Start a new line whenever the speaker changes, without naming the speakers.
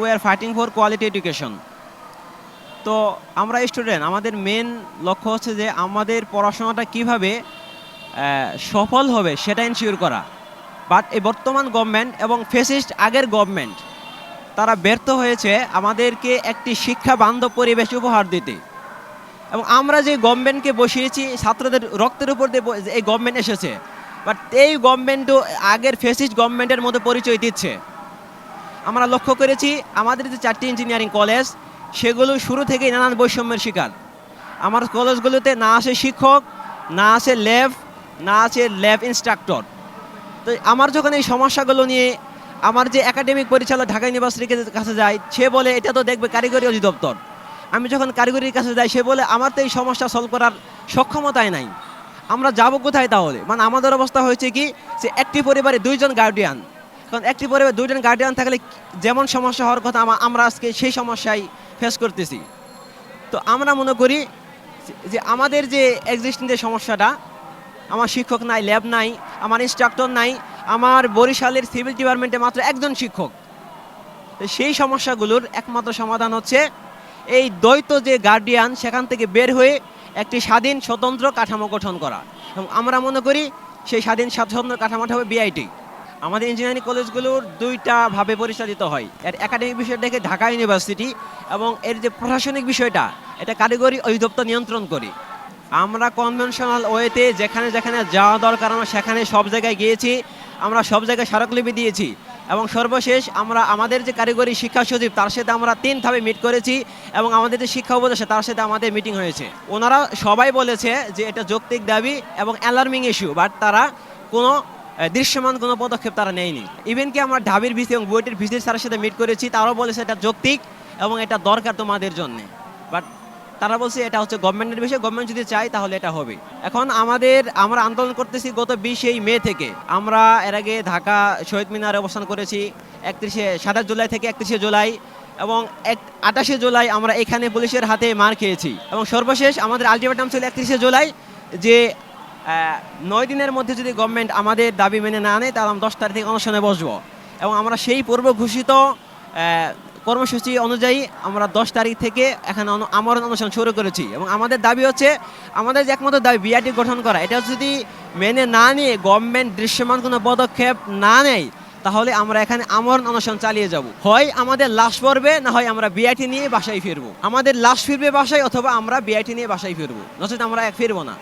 We are fighting for quality education তো আমরা student আমাদের মেন লক্ষ্য হচ্ছে যে আমাদের পড়াশোনাটা কীভাবে সফল হবে সেটা ইনশিওর করা। বাট এই বর্তমান গভর্নমেন্ট এবং ফেসিস্ট আগের গভর্নমেন্ট তারা ব্যর্থ হয়েছে আমাদেরকে একটি শিক্ষা বান্ধব পরিবেশ উপহার দিতে। এবং আমরা যে গভর্নমেন্টকে বসিয়েছি, ছাত্রদের রক্তের উপর দিয়ে এই গভর্নমেন্ট এসেছে। বাট এই গভর্নমেন্টও আগের ফেসিস্ট গভর্নমেন্টের মতো পরিচয় দিচ্ছে। আমরা লক্ষ্য করেছি, আমাদের যে চারটি ইঞ্জিনিয়ারিং কলেজ সেগুলো শুরু থেকেই নানান বৈষম্যের শিকার। আমার কলেজগুলোতে না আছে শিক্ষক, না আছে ল্যাব না আছে ল্যাব ইনস্ট্রাক্টর তো আমার যখন এই সমস্যাগুলো নিয়ে আমার যে একাডেমিক পরিচালক ঢাকা ইউনিভার্সিটির কাছে যায় সে বলে, এটা তো দেখবে কারিগরি অধিদপ্তর। আমি যখন কারিগরির কাছে যাই, সে বলে, আমার তো এই সমস্যা সলভ করার সক্ষমতাই নাই। আমরা যাব কোথায় তাহলে? মানে আমাদের অবস্থা হয়েছে কি, যে একটি পরিবারে দুইজন গার্ডিয়ান কারণ একটি পরিবারে, দুইজন গার্ডিয়ান থাকলে যেমন সমস্যা হওয়ার কথা আমরা আজকে সেই সমস্যায় ফেস করতেছি। তো আমরা মনে করি যে- আমাদের যে এক্সিস্টিং যে সমস্যাটা, আমার শিক্ষক নাই ল্যাব নাই, আমার ইনস্ট্রাক্টর নাই, আমার বরিশালের সিভিল ডিপার্টমেন্টে মাত্র একজন শিক্ষক। সেই সমস্যাগুলোর একমাত্র সমাধান হচ্ছে এই দ্বৈত যে গার্ডিয়ান সেখান থেকে বের হয়ে একটি স্বাধীন, স্বতন্ত্র কাঠামো গঠন করা। এবং আমরা মনে করি সেই স্বাধীন, স্বতন্ত্র কাঠামোটা হবে বিআইটি আমাদের ইঞ্জিনিয়ারিং কলেজগুলোর দুইটা ভাবে পরিচালিত হয়। এর একাডেমিক বিষয়টাকে ঢাকা ইউনিভার্সিটি এবং এর যে প্রশাসনিক বিষয়টা, এটা কারিগরি অধিদপ্তর নিয়ন্ত্রণ করি। আমরা কনভেনশনাল ওয়েতে যেখানে যেখানে যাওয়া দরকার, আমরা সেখানে সব জায়গায় গিয়েছি, আমরা সব জায়গায় স্মারকলিপি দিয়েছি এবং সর্বশেষ আমরা আমাদের যে কারিগরি শিক্ষা সচিব, তার সাথে আমরা তিন ধাপে মিট করেছি এবং আমাদের যে শিক্ষা উপদেষ্টা, তার সাথে আমাদের মিটিং হয়েছে। ওনারা সবাই বলেছে যে এটা যৌক্তিক দাবি এবং অ্যালার্মিং ইস্যু বাট তারা কোনো দৃশ্যমান কোনো পদক্ষেপ তারা নেয়নি। ইভেন কি আমরা ঢাবির ভিসি এবং বুয়েটের ভিসির স্যারের সাথে মিট করেছি, তারাও বলেছে এটা যৌক্তিক এবং এটা দরকার তোমাদের জন্য। বাট তারা বলছে এটা হচ্ছে গভর্নমেন্টের বিষয় গভর্নমেন্ট যদি চায় তাহলে এটা হবে। এখন আমাদের, আমরা আন্দোলন করতেছি গত বিশেই মে থেকে। আমরা এর আগে ঢাকা শহীদ মিনারে অবস্থান করেছি, একত্রিশে, সাতাশ জুলাই থেকে একত্রিশে জুলাই এবং এক, আঠাশে জুলাই আমরা এখানে পুলিশের হাতে মার খেয়েছি। এবং সর্বশেষ আমাদের আলটিমেটাম ছিল একত্রিশে জুলাই যে নয় দিনের মধ্যে যদি গভর্নমেন্ট আমাদের দাবি মেনে না নেয়, তাহলে আমরা দশ তারিখ থেকে অনুষ্ঠানে বসবো। এবং আমরা সেই পূর্ব ঘোষিত কর্মসূচি অনুযায়ী আমরা দশ তারিখ থেকে এখানে আমরণ অনুষ্ঠান শুরু করেছি। এবং আমাদের দাবি হচ্ছে, আমাদের যে একমাত্র দাবি বিআরটি গঠন করা, এটা যদি মেনে না নিয়ে গভর্নমেন্ট দৃশ্যমান কোনো পদক্ষেপ না নেয়, তাহলে আমরা এখানে আমরণ অনুষ্ঠান চালিয়ে যাব। হয় আমাদের লাশ পড়বে, না হয় আমরা বিআইটি নিয়ে বাসায় ফিরবো। আমাদের লাশ ফিরবে বাসায়, অথবা আমরা বিআইটি নিয়ে বাসায় ফিরবো। নচেত আমরা এক ফিরবো না।